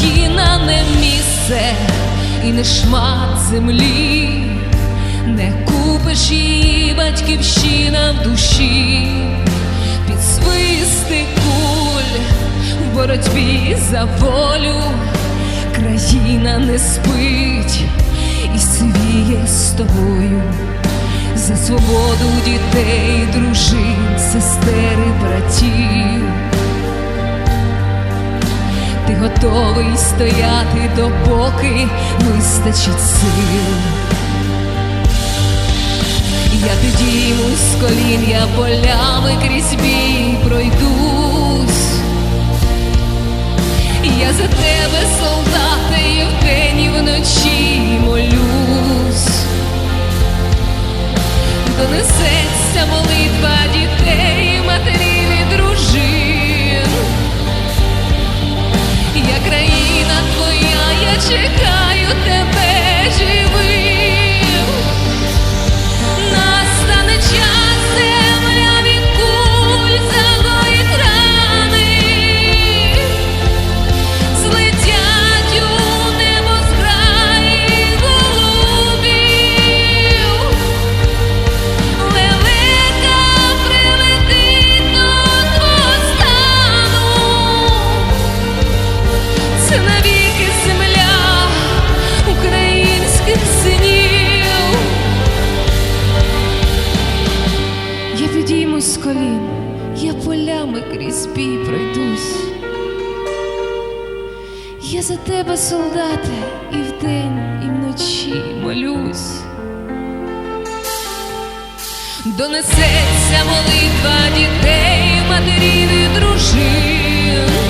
країна не місце і не шмат землі, не купиш її батьківщина в душі, під свисти куль в боротьбі за волю, країна не спить і свіє з тобою. За свободу дітей, дружин, сестер і братів. Готовий стояти, допоки вистачить сил. Я підіймусь з колін, я полями крізь бій пройдусь. Я за тебе, солдати, і вдень, і вночі молюсь. Донесеться молитва дітей, піднімусь з колін, я полями крізь бій пройдусь. Я за тебе, солдате, і вдень, і вночі молюсь. Донесеться молитва дітей, матерів і дружин.